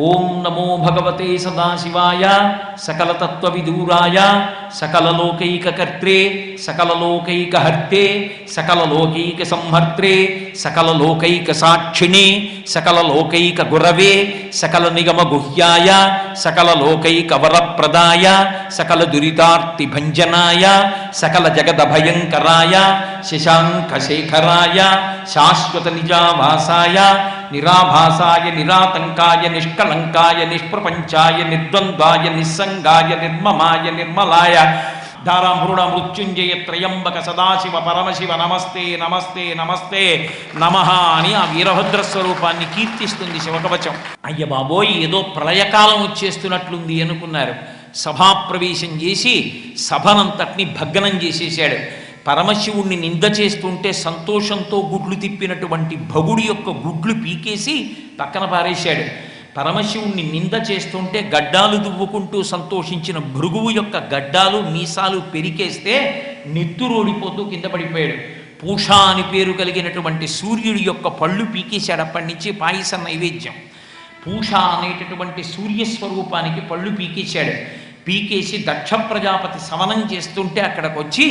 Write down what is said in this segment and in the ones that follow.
ఓం నమో భగవతే సదాశివాయ సకలతత్వవిదూరాయ సకలలోకైకకర్త్రే సకలలోకైకహర్తే సకలలోకైక సంహర్త్రే సకలలోకైక సాక్షిణే సకలలోకైక గురవే సకల నిగమ గుహ్యాయ సకలలోకైక వరప్రదాయ సకల దురితార్తి భంజనాయ సకల జగద భయంకరాయ శశాంక శేఖరాయ శాశ్వత నిజావాసాయ నిరాభాసాయ నిరాతంకాయ నిష్కలంకాయ నిష్ప్రపంచాయ నిర్ద్వంద్వాయ నిస్సంగాయ నిర్మమాయ నిర్మలాయ. ధారామృణ మృత్యుంజయ త్రయంబక సదాశివ పరమశివ నమస్తే నమస్తే నమస్తే. నమ అని ఆ వీరభద్ర స్వరూపాన్ని కీర్తిస్తుంది శివకవచం. అయ్య బాబోయ్ ఏదో ప్రళయకాలం వచ్చేస్తున్నట్లుంది అనుకున్నారు. సభాప్రవేశం చేసి సభనంతటిని భగ్నం చేసేసాడు పరమశివుణ్ణి నింద చేస్తుంటే సంతోషంతో గుడ్లు తిప్పినటువంటి భగుడి యొక్క గుడ్లు పీకేసి పక్కన పారేశాడు. పరమశివుణ్ణి నింద చేస్తుంటే గడ్డాలు దువ్వుకుంటూ సంతోషించిన భృగువు యొక్క గడ్డాలు మీసాలు పెరికేస్తే నెత్తురోడిపోతూ కింద పడిపోయాడు. పూషా అని పేరు కలిగినటువంటి సూర్యుడి యొక్క పళ్ళు పీకేశాడు అప్పటి నుంచి పాయస నైవేద్యం. పూష అనేటటువంటి సూర్యస్వరూపానికి పళ్ళు పీకేశాడు. పీకేసి దక్ష ప్రజాపతి సమనం చేస్తుంటే అక్కడికి వచ్చి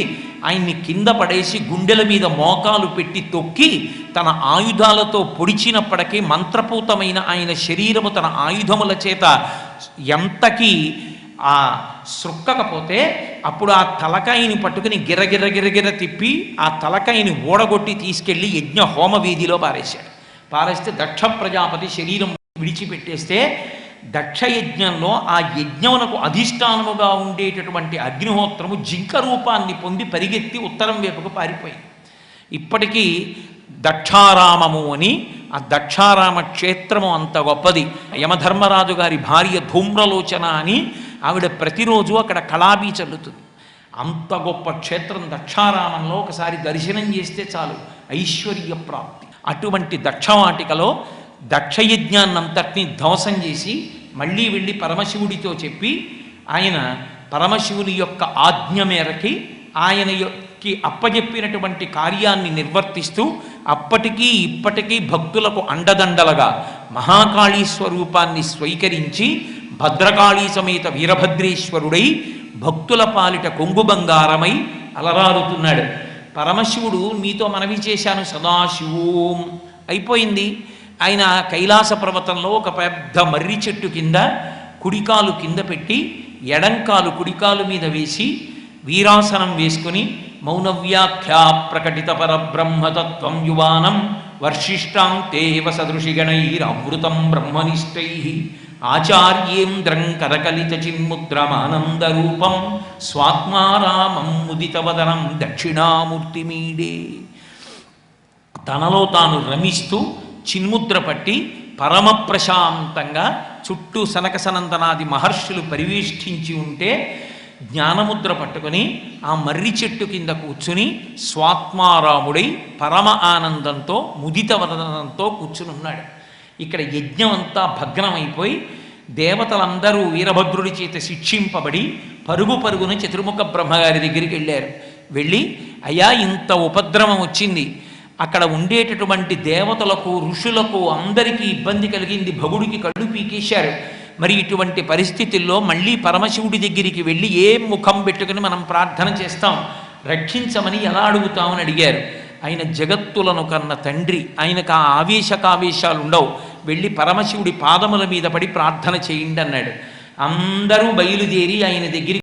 ఆయన్ని కింద పడేసి గుండెల మీద మోకాలు పెట్టి తొక్కి తన ఆయుధాలతో పొడిచినప్పటికీ మంత్రపూతమైన ఆయన శరీరము తన ఆయుధముల చేత ఎంతకీ ఆ సృక్కకపోతే అప్పుడు ఆ తలకాయని పట్టుకుని గిరగిర గిరగిర తిప్పి ఆ తలకాయని ఓడగొట్టి తీసుకెళ్ళి యజ్ఞ హోమ వీధిలో పారేశాడు. పారేస్తే దక్ష ప్రజాపతి శరీరం విడిచిపెట్టేస్తే దక్షయజ్ఞంలో ఆ యజ్ఞమునకు అధిష్టానముగా ఉండేటటువంటి అగ్నిహోత్రము జింక రూపాన్ని పొంది పరిగెత్తి ఉత్తరం వైపుకు పారిపోయింది. ఇప్పటికీ దక్షారామము అని ఆ దక్షారామ క్షేత్రము అంత గొప్పది. యమధర్మరాజు గారి భార్య ధూమ్రలోచన అని ఆవిడ ప్రతిరోజు అక్కడ కళాబీ చల్లుతుంది. అంత గొప్ప క్షేత్రం దక్షారామంలో ఒకసారి దర్శనం చేస్తే చాలు ఐశ్వర్య ప్రాప్తి. అటువంటి దక్షవాటికలో దక్షయజ్ఞాన్నంతటిని ధ్వంసం చేసి మళ్ళీ వెళ్ళి పరమశివుడితో చెప్పి ఆయన పరమశివుని యొక్క ఆజ్ఞ మేరకి ఆయన యొక్కి అప్పజెప్పినటువంటి కార్యాన్ని నిర్వర్తిస్తూ అప్పటికీ ఇప్పటికీ భక్తులకు అండదండలుగా మహాకాళీ స్వరూపాన్ని స్వీకరించి భద్రకాళీ సమేత వీరభద్రేశ్వరుడై భక్తుల పాలిట కొంగు బంగారమై అలరారుతున్నాడు. పరమశివుడు మీతో మనవి చేశాను సదాశివోం. అయిపోయింది. ఆయన కైలాస పర్వతంలో ఒక పెద్ద మర్రి చెట్టు కింద కుడికాలు కింద పెట్టి ఎడంకాలు కుడికాలు మీద వేసి వీరాసనం వేసుకుని మౌనవ్యాఖ్యా ప్రకటిత పరబ్రహ్మతత్వం యువానం వర్షిష్టాం తేవ సదృశిగణైరమృతం బ్రహ్మనిష్టై. ఆచార్యేంద్రం కరకలిత చిన్ముద్రమానందరూపం స్వాత్మారామం ముదితవదనం దక్షిణామూర్తిమీడే. తనలో తాను రమిస్తూ చిన్ముద్ర పట్టి పరమ ప్రశాంతంగా చుట్టూ సనక సనందనాది మహర్షులు పరివేష్టించి ఉంటే జ్ఞానముద్ర పట్టుకొని ఆ మర్రి చెట్టు కింద కూర్చుని స్వాత్మారాముడై పరమ ఆనందంతో ముదిత వదనంతో కూర్చుని ఉన్నాడు. ఇక్కడ యజ్ఞం అంతా భగ్నమైపోయి దేవతలందరూ వీరభద్రుడి చేత శిక్షింపబడి పరుగు పరుగున చతుర్ముఖ బ్రహ్మగారి దగ్గరికి వెళ్ళారు. వెళ్ళి అయ్యా ఇంత ఉపద్రవం వచ్చింది. అక్కడ ఉండేటటువంటి దేవతలకు ఋషులకు అందరికీ ఇబ్బంది కలిగింది. భగుడికి కళ్ళు పీకేశారు. మరి ఇటువంటి పరిస్థితుల్లో మళ్ళీ పరమశివుడి దగ్గరికి వెళ్ళి ఏ ముఖం పెట్టుకుని మనం ప్రార్థన చేస్తాం? రక్షించమని ఎలా అడుగుతామని అడిగారు. ఆయన జగత్తులను కన్న తండ్రి ఆయనకు ఆ ఆవేశకావేశాలు ఉండవు. వెళ్ళి పరమశివుడి పాదముల మీద పడి ప్రార్థన చేయండి అన్నాడు. అందరూ బయలుదేరి ఆయన దగ్గరికి